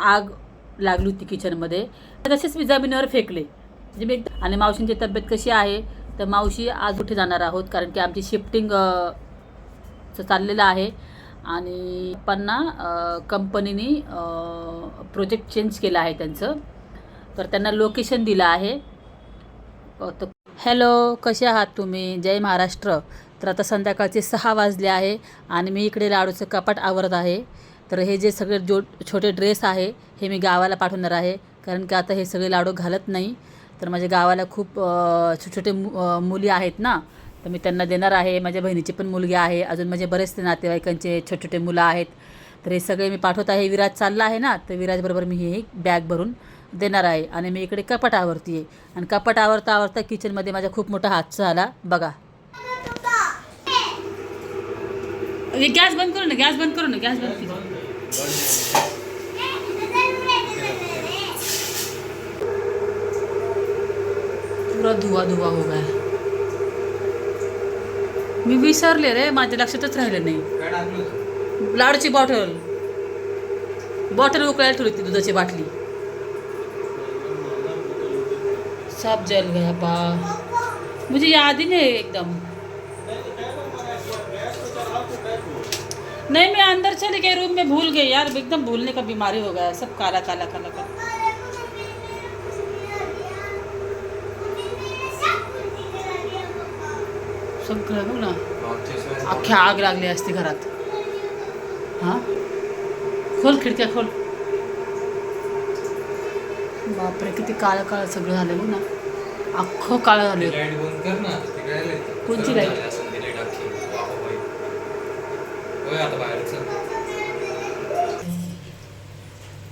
आग लागली होती किचनमध्ये तसेच मी जमिनीवर फेकले. म्हणजे मी आणि मावशींची तब्येत कशी आहे? तर मावशी आज कुठे जाणार आहोत कारण की आमची शिफ्टिंग चाललेलं आहे. आणि पन्ना कंपनीने प्रोजेक्ट चेंज केलं आहे त्यांचं. तर त्यांना लोकेशन दिलं आहे. तर हॅलो कसे आहात तुम्ही? जय महाराष्ट्र. तर आता संध्याकाळचे सहा वाजले आहे आणि मी इकडे लाडूचं कपाट आवरत आहे. तर हे जे सगळे जो छोटे ड्रेस आहे हे मी गावाला पाठवणार आहे. कारण की आता हे सगळे लाडू घालत नाही. तर माझ्या गावाला खूप छोटे छोटे मु मुली आहेत ना तर मी त्यांना देणार आहे. माझ्या बहिणीची पण मुलगी आहे. अजून माझे बरेचसे नातेवाईकांचे छोटे छोटे मुलं आहेत. तर हे सगळे मी पाठवत आहे. विराज चालला आहे ना तर विराजबरोबर मी हे बॅग भरून देणार आहे. आणि मी इकडे कपाट आवरती आहे. आणि कपाट आवरता आवरता किचनमध्ये माझा खूप मोठा हात झाला. बघा. गॅस बंद करू ना गॅस बंद करू ना गॅस बंद करू. पूरा धुवा धुवा हो गया। मी विसरले रे माझ्या लक्षातच राहिलं नाही लाडूची बॉटल बॉटल उकळायला ठेवली होती दुधाची बाटली। सब जल गया बा मुझे याद ही नहीं एकदम। नहीं मैं अंदर चले गए रूम में भूल गई यार एकदम भूलने का बीमारी हो गया सब काला काला काला काला। सगळं बघ ना? अख्ख्या आग लागली असती घरात हाँ? खोल खिडक्या खोल। बापरे किती काळं काळं सगळं झालं बघ ना. अख्खं काळं झालं लाईट? कोणची खराब होय आता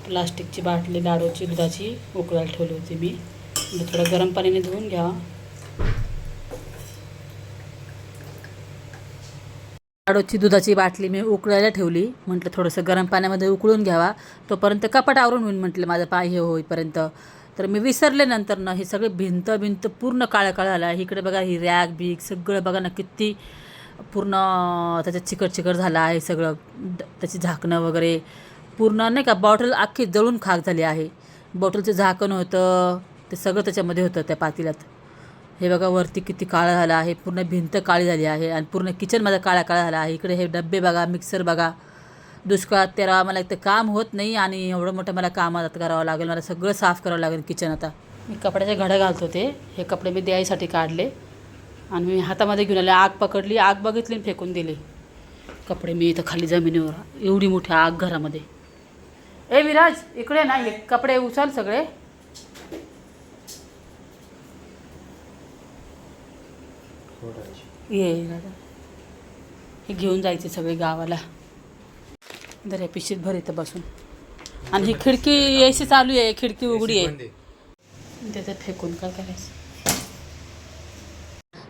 प्लास्टिकची बाटली लाडूची दुधाची उकळायला ठेवली होती मी. म्हणजे थोडं गरम पाण्याने धुवून घ्यावा. लाडूची दुधाची बाटली मी उकळायला ठेवली. म्हटलं थोडंसं गरम पाण्यामध्ये उकळून घ्यावा. तोपर्यंत कपाट आवरून होईल म्हटलं माझं पाय हे होईपर्यंत. तर मी विसरले नंतर ना हे सगळे भिंत भिंत पूर्ण काळं काळं झालं. इकडे बघा ही रॅक बीग सगळं बघा ना किती पूर्ण त्याच्यात चिकट चिकट झालं आहे सगळं त्याची झाकणं वगैरे. पूर्ण नाही का बॉटल अख्खी जळून खाक झाली आहे. बॉटलचं झाकण होतं ते सगळं त्याच्यामध्ये होतं त्या पातेल्यात हे बघा वरती किती काळा झाला आहे पूर्ण भिंत काळी झाली आहे आणि पूर्ण किचन माझा काळा काळा झाला आहे. इकडे हे डब्बे बघा मिक्सर बघा. दुष्काळात तेरा मला एक तर काम होत नाही आणि एवढं मोठं मला काम आता करावं लागेल मला सगळं साफ करावं लागेल किचन आता. मी कपड्याचे घडं घालतो ते हे कपडे मी द्यायसाठी काढले. आणि मी हातामध्ये घेऊन आले आग पकडली आग बघितली आणि फेकून दिले. कपडे मी इथं खाली जमिनीवर एवढी मोठी आग घरामध्ये. ए विराज इकडे ना हे कपडे उचल सगळे. ये हे घेऊन जायचे सगळे गावाला. जर या पिशीत भर इथं बसून. आणि ही खिडकी एसी चालू आहे खिडकी उघडी आहे. त्याच्यात फेकून काय करायचं?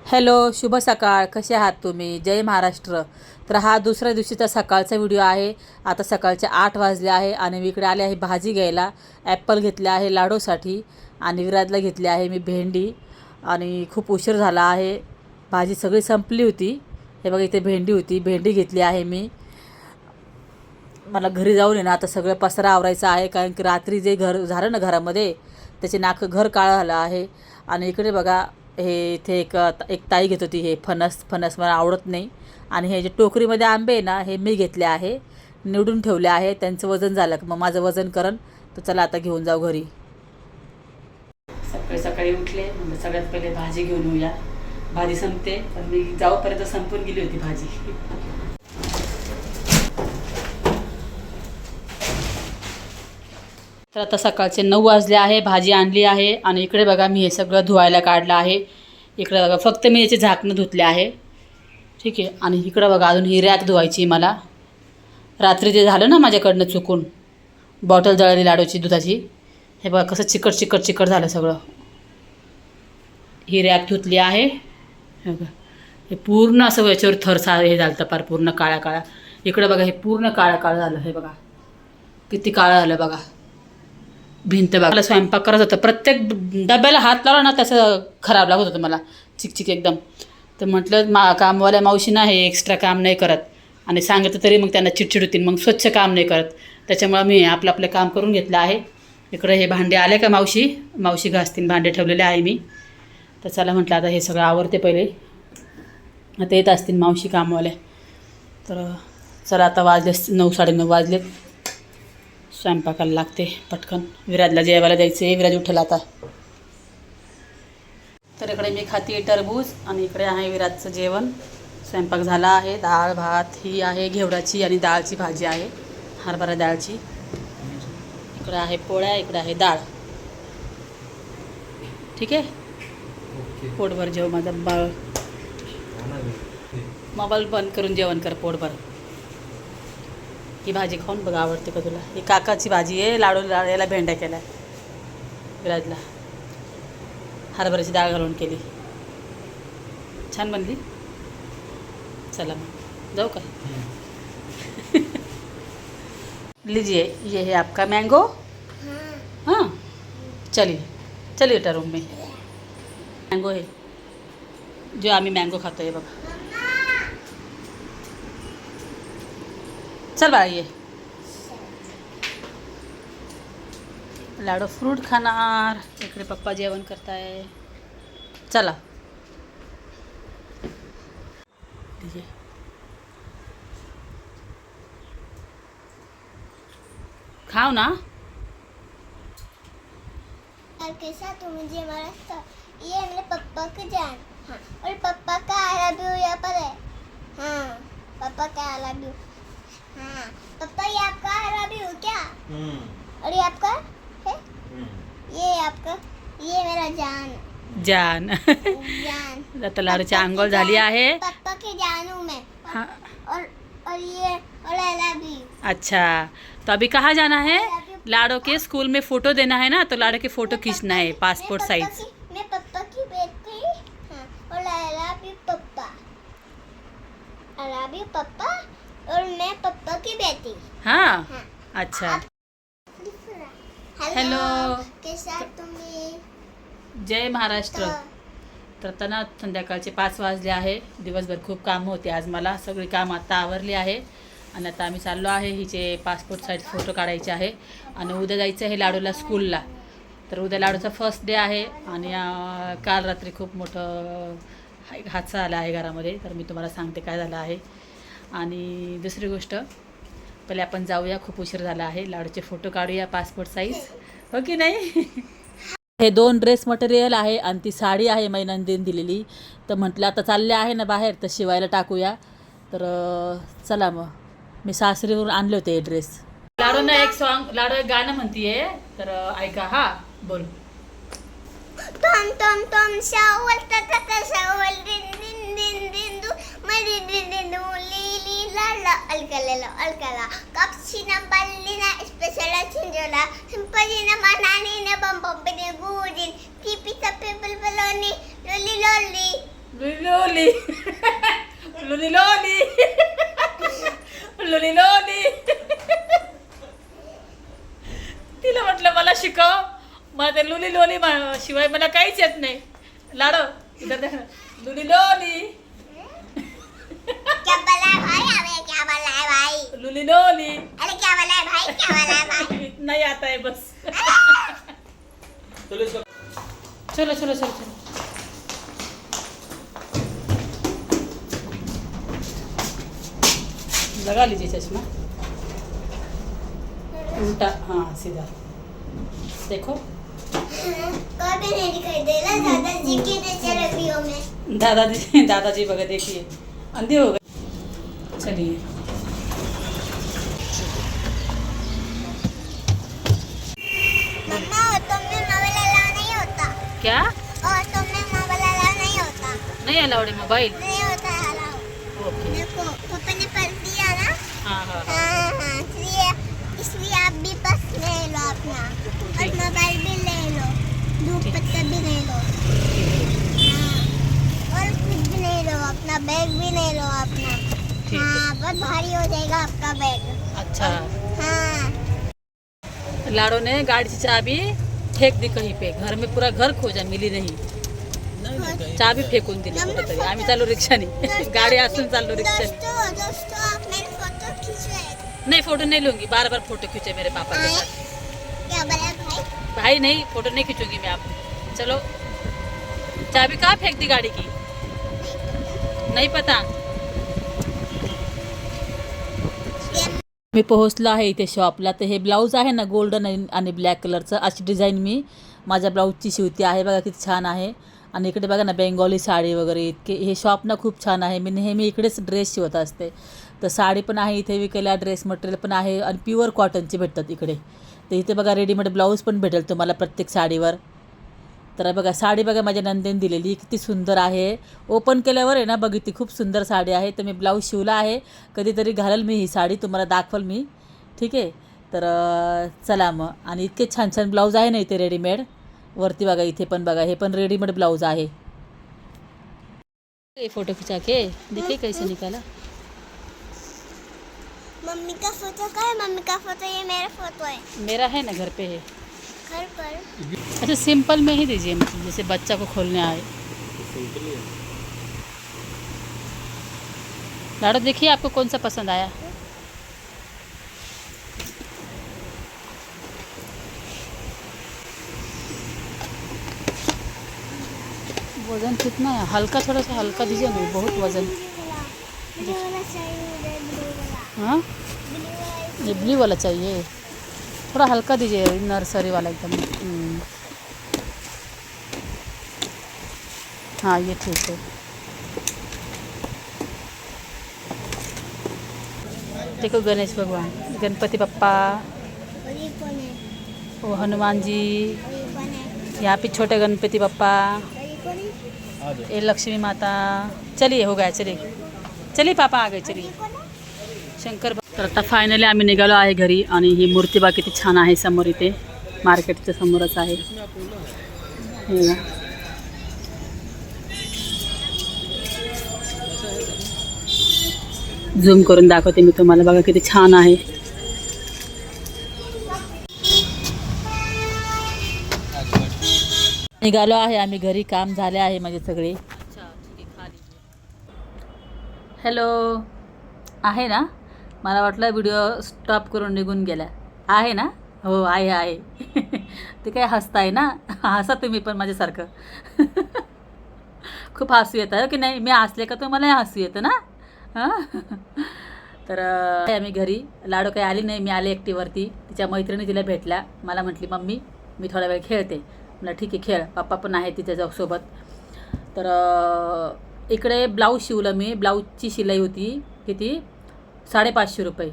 हॅलो शुभ सकाळ. कसे आहात तुम्ही? जय महाराष्ट्र. तर हा दुसऱ्या दिवशीचा सकाळचा व्हिडिओ आहे. आता सकाळचे आठ वाजले आहे आणि मी इकडे आले आहे भाजी घ्यायला. ॲपल घेतले आहे लाडूसाठी आणि विराजला घेतली आहे मी भेंडी आणि खूप उशीर झाला आहे. भाजी सगळी संपली होती. हे बघा इथे भेंडी होती. भेंडी घेतली आहे मी. मला घरी जाऊन आहे ना आता सगळं पसरा आवरायचं आहे. कारण की रात्री जे घर झालं ना घरामध्ये त्याचे नाक घर काळं झालं आहे. आणि इकडे बघा हे इथे एक एक ताई घेत होती हे फणस फणस मला आवडत नाही. आणि हे जे टोकरीमध्ये आंबे आहे ना हे मी घेतले आहे निवडून ठेवले आहे त्यांचं वजन झालं. मग माझं वजन करण तर चला आता घेऊन जाऊ घरी. सकाळी सकाळी उठले म्हणजे सगळ्यात पहिले भाजी घेऊन येऊया. भाजी संपते पण मी जाऊपर्यंत संपून गेली होती भाजी. तर आता सकाळचे नऊ वाजले आहे भाजी आणली आहे आणि इकडे बघा मी हे सगळं धुवायला काढलं आहे. इकडे बघा फक्त मी याचे झाकणं धुतले आहे. ठीक आहे आणि इकडं बघा अजून ही रॅक धुवायची मला. रात्री ते झालं ना माझ्याकडनं चुकून बॉटल जळाली लाडूची दुधाची हे बघा कसं चिकट चिकट चिकट झालं सगळं. ही रॅक धुतली आहे. हे बघा हे पूर्ण असं याच्यावर थरसा हे झालं पार पूर्ण काळ्या काळ्या इकडं बघा हे पूर्ण काळं काळं झालं हे बघा. किती काळं झालं बघा. भिंत बागला स्वयंपाक करत होतं. प्रत्येक डब्याला हात लावला ना तसं खराब लागत होतं मला. चिकचिक एकदम. तर म्हटलं मा कामवाल्या मावशी ना हे एक्स्ट्रा काम नाही करत. आणि सांगितलं तरी मग त्यांना चिडचिड होतील मग स्वच्छ काम नाही करत. त्याच्यामुळं मी आपलं आपलं काम करून घेतलं आहे. इकडं हे भांडे आले का मावशी? मावशी घासतीन भांडे ठेवलेले आहे मी. तर चला म्हटलं आता हे सगळं आवडते पहिले. आता येत असतील मावशी कामवाल्या. तर चला आता वाजले नऊ साडेनऊ वाजलेत. स्वयंपाकाला लागते पटकन. विराजला जेवायला द्यायचं आहे विराज उठला आता. तर इकडे मी खाते टरबूज आणि इकडे आहे विराजचं जेवण. स्वयंपाक झाला आहे. डाळ भात ही आहे घेवडाची आणि डाळची भाजी आहे. हरभरा डाळची. इकडे आहे पोळ्या इकडे आहे डाळ. ठीक आहे? पोटभर जेव माझा बाळ. मोबाईल बंद करून जेवण कर पोटभर. ही भाजी खाऊन बघ आवडते का तुला. ही काकाची भाजी आहे, लाडू याला भेंड्या केल्या. विराजला. हरभऱ्याची डाळ घालून केली. छान बनली. चला मग. जाऊ का? लीजिए ये है आपका मैंगो हाँ. चलिए. चलिए बेटा रूम में. मैंगो है. जो आम्ही मँगो खातो आहे बघा. चल ये। लाडू फ्रूट खाणार इकडे पप्पा जेवण करताय चला। ठीक खाओ ना। और कैसा तो मुझे हमारा ये मेरे पापा का जान। हाँ और पापा का आई लव यू यहाँ पर है। हाँ पापा का आई लव यू हाँ। पापा ये आपका लव यू क्या? और ये आपका है? ये आपका ये मेरा जान। जान। जान। आता लाडूची आंघोळ झाली आहे। पापा के जानू मैं। हाँ। और और ये और यू अच्छा। तो अभी कहाँ जाना है? लाडो के स्कूल में फ़ोटो देना है ना? तो लाडो के फ़ोटो खींचना है पासपोर्ट साइज़ की- मैं पापा की बेटी। हाँ। और आई लव यू पापा आई लव यू पापा और मैं पापा की बेटी। हाँ? हाँ। अच्छा। Hello Hello. कैसा तुम्ही? जय महाराष्ट्र। तर आता ना संध्याकाळचे पाच वाजले आहे. दिवसभर खूप कामं होते आज मला. सगळी कामं आता आवरली आहे. आणि आता आम्ही चाललो आहे. हिचे पासपोर्ट साईज फोटो काढायचे आहे. आणि उद्या जायचं आहे लाडूला स्कूलला तर उद्या लाडूचा फर्स्ट डे आहे. आणि अं, काल रात्री खूप मोठं हा- हादसा आला आहे घरामध्ये. तर मी तुम्हाला सांगते काय झालं आहे. आणि दुसरी गोष्ट पहिले आपण जाऊया खूप उशीर झाला आहे. लाडूचे फोटो काढूया पासपोर्ट साईज हो की नाही? हे दोन ड्रेस मटेरियल आहे आणि ती साडी आहे मैनंदीन दिलेली. तर म्हटलं आता चालले आहे ना बाहेर तर शिवायला टाकूया. तर चला मग. मी सासरीवरून आणले होते हे ड्रेस लाडून एक सॉन्ग लाडू एक गाणं म्हणतीये. तर ऐका हा बोल. टॉम टॉम टॉम शावल तता शावल दिन दिन दिन दिन दू मरी दिन दिन दू ला ला अलकलेलो अलकला कपशिना बल्लिना स्पेशल चिंजोला सिंपजिना मनानी बम बम लोली लोली लुली लोली लुली तिला म्हटलं मला शिकव. मला ते लुली लोली शिवाय मला काहीच येत नाही. लाडो इधर लुली लोली लुली लोली अरे क्या बोला है भाई? क्या बोला है भाई? इतना ही आता है बस। चलो चलो चलो चलो लगा लीजिए चश्मा। उल्टा हाँ सीधा। देखो। कभी नहीं दिखाई दे रहा दादाजी की नज़र रबियों में दादाजी दादाजी बघा देखिए। अंधे हो गए। चलिए मम्मा तुमने मोबाइल अलाउ नहीं होता क्या? और तुमने मोबाइल अलाउ नहीं होता। नहीं अलाउड है मोबाइल नहीं होता है अलाउ ओके देखो पापा ने पढ़ दिया ना? हाँ हाँ हाँ। हाँ इसलिए इसलिए आप भी बस ले लो अपना। और मोबाइल भी ले लो। धूप पत्ता भी ले लो। और कुछ भी नहीं लो अपना बैग भी नहीं लो अपना। हाँ बहुत भारी हो जाएगा आपका बैग अच्छा। हाँ। लाडो ने गाड़ी से चाबी फेंक दी कहीं पे। घर में पूरा घर खोजा मिली नहीं। चाबी फेकून दिली कुठेतरी आम्ही चाललो रिक्षाने गाडी असून चाललो रिक्षाने मेरे फ़ोटो खींचवाए नहीं फ़ोटो नहीं लूँगी. बार बार फ़ोटो खींचे मेरे पापा के साथ। भाई? भाई नहीं फ़ोटो नहीं खींचूँगी मैं आप चलो। चाबी कहाँ फेंक दी गाड़ी की? नहीं पता। मी पोहोचलो आहे इथे शॉपला तर हे ब्लाऊज आहे ना गोल्डन आणि ब्लॅक कलरचं अशी डिझाईन मी माझ्या ब्लाऊजची शिवती आहे. बघा किती छान आहे. आणि इकडे बघा ना बेंगॉली साडी वगैरे इतके. हे शॉप ना खूप छान आहे. मी नेहमी इकडेच ड्रेस शिवत असते. तर साडी पण आहे इथे विकायला ड्रेस मटेरियल पण आहे. आणि प्युअर कॉटनचे भेटतात इकडे. तर इथे बघा रेडीमेड ब्लाऊज पण भेटेल तुम्हाला प्रत्येक साडीवर. तर बघा साडी बघा माझ्या नंदेने दिलेली किती सुंदर आहे. ओपन केल्यावर आहे ना बघितली खूप सुंदर साडी आहे. तर मी ब्लाऊज शिवला आहे. कधीतरी घालेल मी ही साडी तुम्हाला दाखवल मी. ठीक आहे? तर चला मग. आणि इतके छान छान ब्लाऊज आहे ना इथे रेडीमेड वरती बघा इथे पण बघा हे पण रेडीमेड ब्लाऊज आहे. फोटो खिंचा के. देखिए कैसे निकाला? मम्मी का फोटो का है मम्मी का फोटो ये मेरा फोटो है. मेरा है ना घर पे है. घर पर। अच्छा सिंपल में ही दीजिए मतलब जैसे बच्चा को खोलने आए। लाडो देखिए आपको कौन सा पसंद आया। वज़न कितना है? हल्का थोड़ा सा हल्का दीजिए ना बहुत वज़न। हाँ? ये ब्लू वाला चाहिए। थोड़ा हल्का दीजिए नर्सरी वाला एकदम। हम्म। हाँ ये ठीक है। देखो गणेश भगवान, गणपति है वो हनुमान जी यहाँ पे छोटे गणपति और ये लक्ष्मी माता। चलिए, हो गया, चलिए। चलिए, पापा आ गए चलिए। शंकर तर आता फायनली आम्ही निघालो आहे घरी आणि ही मूर्ती बा किती छान आहे समोर इथे. मार्केटच्या समोरच आहे. झूम करून दाखवते मी तुम्हाला. बघा किती छान आहे. निघालो आहे आम्ही घरी. काम झाले आहे माझे सगळे. हॅलो आहे ना? मला वाटलं व्हिडिओ स्टॉप करून निघून गेला आहे ना? हो आहे आहे. ते काय हसताय ना? हसा तुम्ही पण माझ्यासारखं. खूप हसू येतं हो की नाही? मी हसले का तुम्हाला हसू येतं ना? हां? तर आम्ही घरी. लाडू काही आली नाही मी आले एकटीवरती. तिच्या मैत्रिणी तिला भेटल्या. मला म्हटली मम्मी मी थोडा वेळ खेळते. म्हटलं ठीक आहे खेळ. पप्पा पण आहे तिच्या जाऊ सोबत. तर इकडे ब्लाऊज शिवलं मी. ब्लाऊजची शिलाई होती. किती? साडेपाचशे रुपये.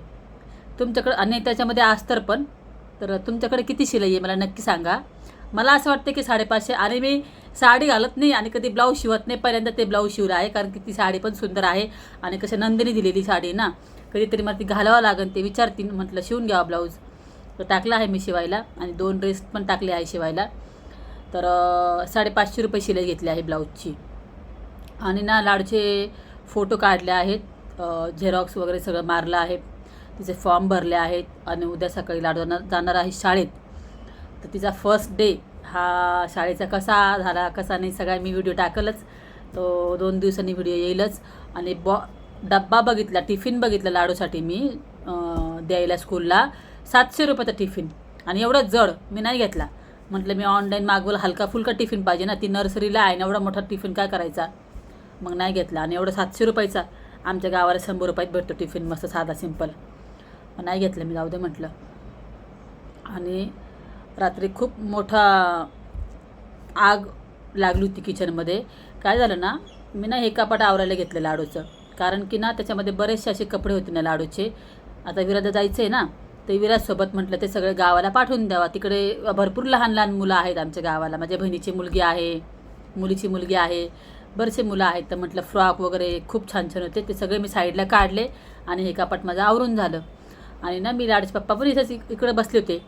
तुमच्याकडं आणि त्याच्यामध्ये अस्तर पण. तर तुमच्याकडे किती शिलाई आहे मला नक्की सांगा. मला असं वाटतं की साडेपाचशे आणि मी साडी घालत नाही आणि कधी ब्लाऊज शिवत नाही पहिल्यांदा ते ब्लाऊज शिवलं आहे कारण की ती साडी पण सुंदर आहे आणि कसं नंदिनी दिलेली साडी ना. कधीतरी मला ती घालावं लागेल ते विचारतील म्हटलं शिवून घ्यावा ब्लाऊज. तर टाकला आहे मी शिवायला आणि दोन ड्रेस पण टाकले आहे शिवायला. तर साडेपाचशे रुपये शिलाई घेतली आहे ब्लाऊजची. आणि ना लाडूचे फोटो काढले आहेत. झेरॉक्स वगैरे सगळं मारलं आहे. तिचे फॉर्म भरले आहेत आणि उद्या सकाळी लाडवणार जाणार आहे शाळेत. तर तिचा फर्स्ट डे हा शाळेचा कसा झाला कसा नाही सगळा मी व्हिडिओ टाकलच. तो दोन दिवसांनी व्हिडिओ येईलच. आणि बॉ डब्बा बघितला टिफिन बघितला लाडूसाठी मी द्यायला स्कूलला सातशे रुपयाचा टिफिन आणि एवढं जड मी नाही घेतला. म्हटलं मी ऑनलाईन मागवलं हलका फुलका टिफिन पाहिजे ना. ती नर्सरीला आहे ना एवढा मोठा टिफिन काय करायचा? मग नाही घेतला. आणि एवढं सातशे रुपयाचा. आमच्या गावाला शंभर रुपयात भेटतो टिफिन मस्त साधा सिंपल नाही घेतलं मी जाऊ दे म्हटलं. आणि रात्री खूप मोठा आग लागली होती किचनमध्ये काय झालं ना मी ना हे कपाट आवरायला घेतलं लाडूचं. कारण की ना त्याच्यामध्ये बरेचसे असे कपडे होते ना लाडूचे. आता विराजा जायचं आहे ना ते विराजसोबत म्हटलं ते सगळे गावाला पाठवून द्यावा. तिकडे भरपूर लहान लहान मुलं आहेत आमच्या गावाला. माझ्या बहिणीची मुलगी आहे मुलीची मुलगी आहे. बरेचसे मुलं आहेत तर म्हटलं फ्रॉक वगैरे खूप छान छान होते ते सगळे मी साईडला काढले आणि हे कपाट माझं आवरून झालं. आणि ना मी लाडचे पप्पा पण इथंच इकडे बसले होते.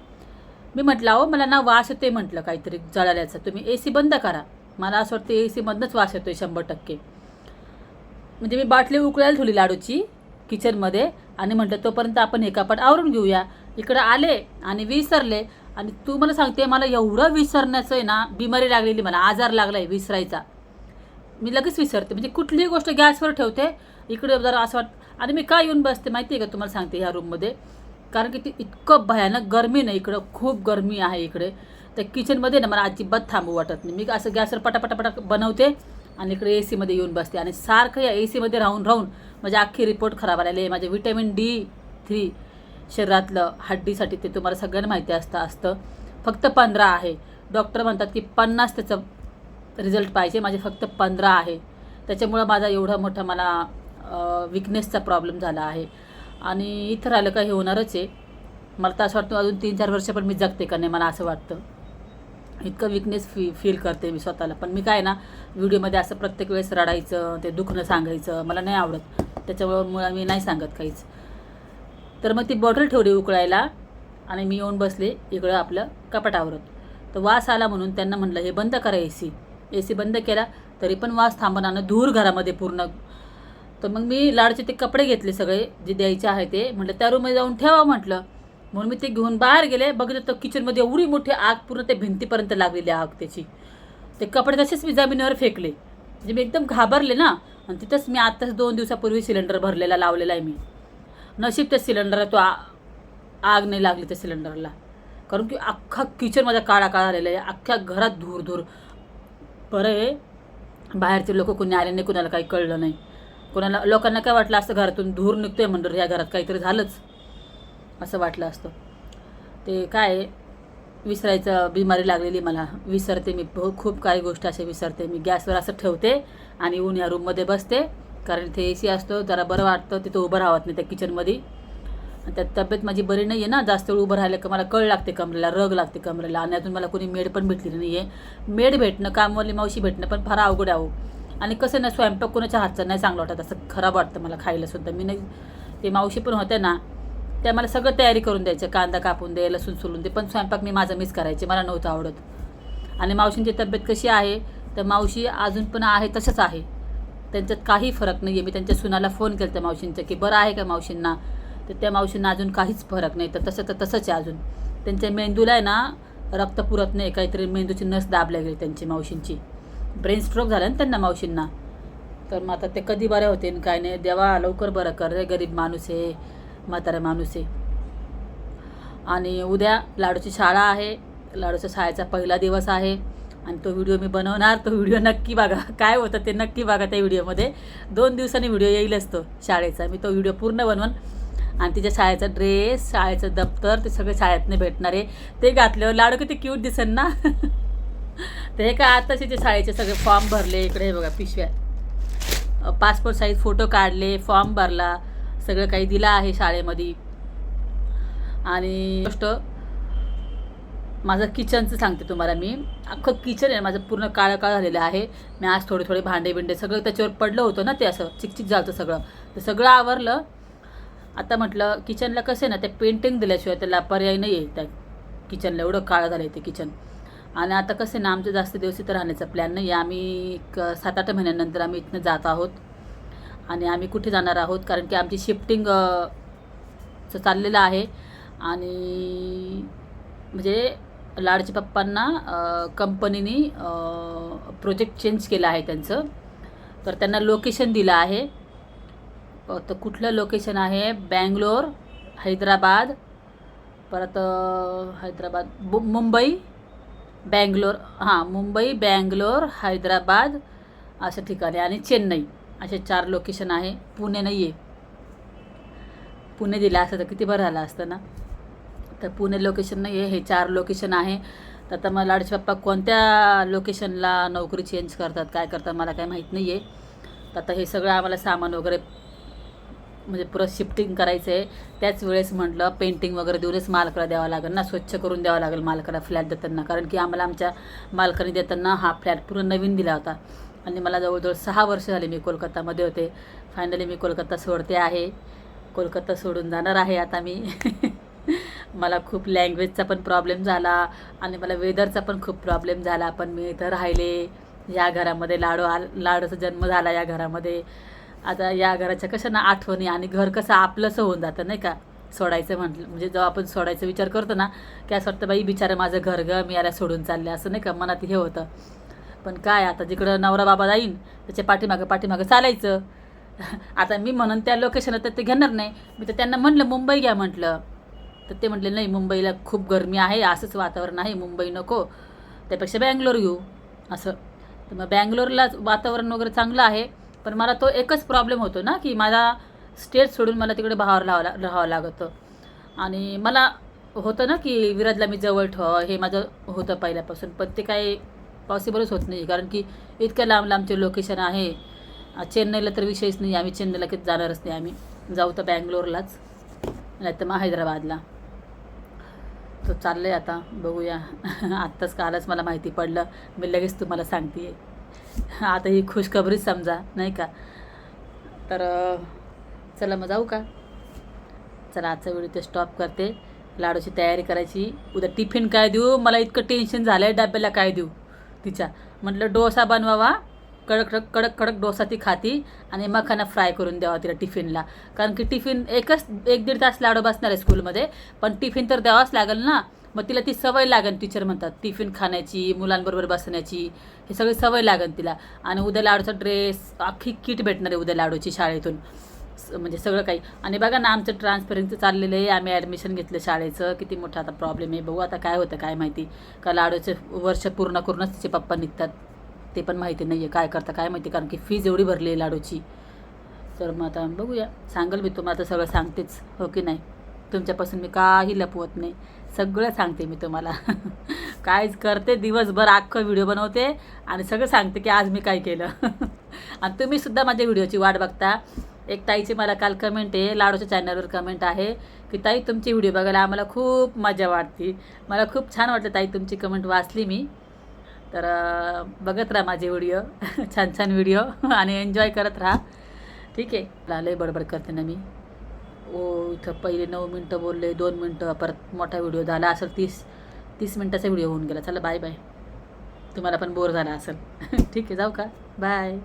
मी म्हटलं अहो मला ना वास येते म्हटलं काहीतरी जळाल्याचं. तुम्ही ए सी बंद करा. मला असं वाटतं ए सीमधनंच वास आहे शंभर टक्के. म्हणजे मी बाटली उकळायला ठेवली लाडूची किचनमध्ये आणि म्हटलं तोपर्यंत आपण हे कपाट आवरून घेऊया. इकडं आले आणि विसरले. आणि तू मला सांगते मला एवढं विसरण्याचं आहे ना बिमारी लागलेली मला आजार लागला आहे विसरायचा. मी लगेच विसरते. म्हणजे कुठलीही गोष्ट गॅसवर ठेवते इकडे जरा असं वाट आणि मी का येऊन बसते माहिती आहे का तुम्हाला सांगते ह्या रूममध्ये कारण की ती इतकं भयानक गरमी नाही इकडं खूप गरमी आहे इकडे. तर किचनमध्ये ना मला अजिबात थांबू वाटत नाही. मी असं गॅसवर पटापटापटा बनवते आणि इकडे ए सीमध्ये येऊन बसते. आणि सारखं या ए सीमध्ये राहून राहून माझे अख्खी रिपोर्ट खराब आलेली आहे. माझे विटॅमिन डी थ्री शरीरातलं हड्डीसाठी ते तुम्हाला सगळ्यांना माहिती असतं असतं. फक्त पंधरा आहे. डॉक्टर म्हणतात की पन्नास त्याचं रिझल्ट पाहिजे. माझे फक्त पंधरा आहे. त्याच्यामुळं माझा एवढा मोठा मला विकनेसचा प्रॉब्लेम झाला आहे. आणि इथं राहिलं का हे होणारच आहे. मला तर असं वाटतं अजून तीन चार वर्ष पण मी जगते का नाही मला असं वाटतं. इतकं विकनेस फी फील करते मी स्वतःला. पण मी काय ना व्हिडिओमध्ये असं प्रत्येक वेळेस रडायचं ते दुखणं सांगायचं मला नाही आवडत. त्याच्यामुळं मुळा मी नाही सांगत काहीच. तर मग ती बॉटल ठेवली उकळायला आणि मी येऊन बसले इकडं आपलं कपाटावरत तर वास आला म्हणून त्यांना म्हणलं हे बंद करा ए सी ए सी बंद केला तरी पण वास थांबणार धूर घरामध्ये पूर्ण. तर मग मी लाडचे ते कपडे घेतले सगळे जे द्यायचे आहे ते. म्हटलं त्या रूममध्ये जाऊन ठेवा म्हटलं. म्हणून मी ते घेऊन बाहेर गेले. बघितलं तर किचनमध्ये एवढी मोठी आग पूर्ण ते भिंतीपर्यंत लागलेली आग त्याची. ते कपडे तसेच मी जमिनीवर फेकले. म्हणजे मी एकदम घाबरले ना. आणि तिथंच मी आत्ताच दोन दिवसापूर्वी सिलेंडर भरलेला लावलेला आहे मी. नशीब त्या सिलेंडरला तो आ- आग नाही लागली त्या सिलेंडरला. कारण की अख्खा किचन माझा काळा काळा आलेला आहे. अख्ख्या घरात धूर धूर बरं आहे. बाहेरचे लोक कुणी आले नाही कुणाला काही कळलं नाही. कोणाला लोकांना काय वाटलं असतं घरातून धूर निघतोय म्हणलं या घरात काहीतरी झालंच. असं वाटलं असतं. ते काय विसरायचं बिमारी लागलेली मला. विसरते मी. बहु- खूप काही गोष्टी असे विसरते. मी गॅसवर असं ठेवते आणि ऊन या रूममध्ये बसते. कारण इथे ए सी असतो. जरा बरं वाटतं. तिथं उभं राहत नाही त्या किचनमध्ये त्यात तब्येत माझी बरी नाही आहे ना जास्त वेळ उभं राहिलं का मला कळ लागते कमरेला रग लागते कमरेला आणि अजून मला कोणी मेड पण भेटली नाही आहे मेड भेटणं कामवाली मावशी भेटणं पण फार अवघड आहे अहो. आणि कसं ना स्वयंपाक कोणाच्या हातचा नाही चांगला वाटत असं खराब वाटतं मला खायला सुद्धा. मी नाही ते मावशी पण होत्या ना त्या मला सगळं तयारी करून द्यायचं कांदा कापून दे लसूण सोलून दे पण स्वयंपाक मी माझा मिस करायचे मला नव्हतं आवडत. आणि मावशींची तब्येत कशी आहे तर मावशी अजून पण आहे तसंच आहे. त्यांच्यात काही फरक नाही आहे मी त्यांच्या सुनाला फोन केला त्या मावशींचा की बरं आहे का मावशींना? तर त्या मावशींना अजून काहीच फरक नाही. तर तसं तर तसंच आहे अजून. त्यांच्या मेंदूला आहे ना रक्त पुरत नाही. काहीतरी मेंदूची नस दाबल्या गेली त्यांची मावशींची. ब्रेन स्ट्रोक झाला ना त्यांना मावशींना. तर मग आता ते कधी बरे होते काय नाही. देवा लवकर बरं कर रे गरीब माणूस आहे म्हातारा माणूस आहे. आणि उद्या लाडूची शाळा आहे. लाडूच्या शाळेचा पहिला दिवस आहे. आणि तो व्हिडिओ मी बनवणार. तो व्हिडिओ नक्की बघा. काय होतं ते नक्की बघा त्या व्हिडिओमध्ये. दोन दिवसांनी व्हिडिओ येईलच तो शाळेचा. मी तो व्हिडिओ पूर्ण बनवून आणि तिच्या शाळेचा ड्रेस शाळेचं दप्तर ते सगळे शाळेतनं भेटणारे ते घातल्यावर लाडू किती क्यूट दिसेल ना? तर हे काय आताचे ते शाळेचे सगळे फॉर्म भरले इकडे हे बघा पिशव्या. पासपोर्ट साईज फोटो काढले फॉर्म भरला सगळं काही दिलं आहे शाळेमध्ये. आणि गोष्ट माझं किचनचं सांगते तुम्हाला मी. अख्खं किचन आहे माझं पूर्ण काळं काळं झालेलं आहे. मी आज थोडे थोडे भांडे बिंडे सगळं त्याच्यावर पडलं होतं ना ते असं चिकचिक झालं सगळं. ते सगळं आवरलं. आता म्हटलं किचनला कसं आहे ना ते पेंटिंग दिल्याशिवाय त्याला पर्याय नाही आहे त्या किचनला एवढं काळं झालं आहे ते किचन आणि आता कसं आहे ना आमचं जास्त दिवस इथं राहण्याचा प्लॅन नाही आहे. आम्ही एक सात आठ महिन्यानंतर आम्ही इथनं जात आहोत. आणि आम्ही कुठे जाणार आहोत? कारण की आमची शिफ्टिंग चाललेलं आहे. आणि म्हणजे लाडचे पप्पांना कंपनीने प्रोजेक्ट चेंज केला आहे त्यांचं. तर त्यांना लोकेशन दिलं आहे. तर कुठलं लोकेशन आहे? बँगलोर हैदराबाद परत हैदराबाद बु- मुंबई बँगलोर हां मुंबई बँगलोर हैदराबाद अशा ठिकाणी आणि चेन्नई असे चार लोकेशन आहे. पुणे नाही आहे पुणे दिलं असतं तर किती बरं झालं असतं ना? तर पुणे लोकेशन नाही आहे हे चार लोकेशन आहे. तर आता मला लाडचे पप्पा कोणत्या लोकेशनला नोकरी चेंज करतात काय करतात मला काही माहीत नाही आहे तर आता हे सगळं आम्हाला सामान वगैरे म्हणजे पुरं शिफ्टिंग करायचं आहे त्याच वेळेस म्हटलं पेंटिंग वगैरे देऊनच मालकाला द्यावं लागेल ना स्वच्छ करून द्यावं लागेल मालकाला फ्लॅट देताना. कारण की आम्हाला आमच्या मालकाने देताना हा फ्लॅट पूर्ण नवीन दिला होता. आणि मला जवळजवळ सहा वर्ष झाली मी कोलकातामध्ये होते. फायनली मी कोलकाता सोडते आहे. कोलकाता सोडून जाणार आहे आता मी. मला खूप लँग्वेजचा पण प्रॉब्लेम झाला आणि मला वेदरचा पण खूप प्रॉब्लेम झाला. पण मी इथं राहिले. या घरामध्ये लाडू आल लाडूचा जन्म झाला या घरामध्ये. आता या घराच्या कशा ना आठवणी आणि घर कसं आपलंसं होऊन जातं नाही का? सोडायचं म्हटलं म्हणजे जेव्हा आपण सोडायचा विचार करतो ना की असं वाटतं बाई बिचारं माझं घर ग मी याला सोडून चालले. असं नाही का? मनात हे होतं. पण काय आता जिकडं नवरा बाबा जाईन त्याच्या पाठीमागं पाठीमागं चालायचं. आता मी म्हणून त्या लोकेशनला तर ते घेणार नाही. मी तर त्यांना म्हटलं मुंबई घ्या म्हटलं. तर ते म्हटले नाही मुंबईला खूप गरमी आहे असंच वातावरण आहे मुंबई नको. त्यापेक्षा बँगलोर घेऊ. असं. तर मग बँगलोरला वातावरण वगैरे चांगलं आहे. पण मला तो एकच प्रॉब्लेम होतो ना की माझा स्टेट सोडून मला तिकडे बाहेर लावा राहावं लागतं. आणि मला होतं ना की विराजला मी जवळ ठेवावं हे माझं होतं पहिल्यापासून पण ते काही पॉसिबलच होत नाही. कारण की इतक्या लांब लांबचे लोकेशन आहे. चेन्नईला तर विषयच नाही आम्ही चेन्नईला कधी जाणारच नाही. आम्ही जाऊ तर बँगलोरलाच नाही तर मग हैदराबादला. तो चाललं आहे आता बघूया. आत्ताच कालच मला माहिती पडलं. मी लगेच तुम्हाला सांगते आता ही खुशखबरीच समजा नाही का? तर चला मग जाऊ का? चला आजचा व्हिडिओ ते स्टॉप करते. लाडूची तयारी करायची. उद्या टिफिन काय देऊ? मला इतकं टेन्शन झालं आहे डब्याला काय देऊ? तिच्या. म्हटलं डोसा बनवावा. कडक कडक कडक कडक डोसा ती खाती आणि मखाना फ्राय करून द्यावा तिला टिफिनला. कारण की टिफिन एकच एक दीड तास लाडू बसणार आहे स्कूलमध्ये पण टिफिन तर द्यावाच लागेल ना? मग तिला ती सवय लागेल टीचर म्हणतात. टिफिन खाण्याची मुलांबरोबर बसण्याची हे सगळी सवय लागेल तिला. आणि उद्या लाडूचा ड्रेस अख्खी किट भेटणार आहे उद्या लाडूची शाळेतून. स- म्हणजे सगळं काही. आणि बघा ना आमचं ट्रान्सफरिंगचं चाललेलं आहे. आम्ही ॲडमिशन घेतलं शाळेचं. किती मोठा आता प्रॉब्लेम आहे. बघू आता काय होतं काय माहिती. का लाडूचे वर्ष पूर्ण करूनच तिचे पप्पा निघतात. ते पण माहिती नाही आहे काय करता काय माहिती. कारण की फीज एवढी भरली आहे लाडूची. तर मग आता बघूया. सांगेल मी तुम्हाला सगळं सांगतेच. हो की नाही? तुमच्यापासून मी काही लपवत नाही. सगळं सांगते मी तुम्हाला. काय करते दिवसभर अख्खं व्हिडिओ बनवते आणि सगळं सांगते की आज मी काय केलं. आणि तुम्हीसुद्धा माझ्या व्हिडिओची वाट बघता. एक ताईची मला काल कमेंट आहे लाडूच्या चॅनलवर कमेंट आहे की ताई तुमची व्हिडिओ बघायला आम्हाला खूप मजा वाटते. मला खूप छान वाटलं ताई तुमची कमेंट वाचली मी. तर बघत राहा माझे व्हिडिओ. छान छान व्हिडिओ. आणि एन्जॉय करत राहा. ठीक आहे. लय बडबड करते ना मी. इथं पहिले नऊ मिनटं बोलले दोन मिनटं परत मोठा व्हिडिओ झाला असेल तीस तीस मिनटाचा व्हिडिओ होऊन गेला. चला बाय बाय तुम्हाला पण बोर झाला असेल. ठीक आहे जाऊ का? बाय.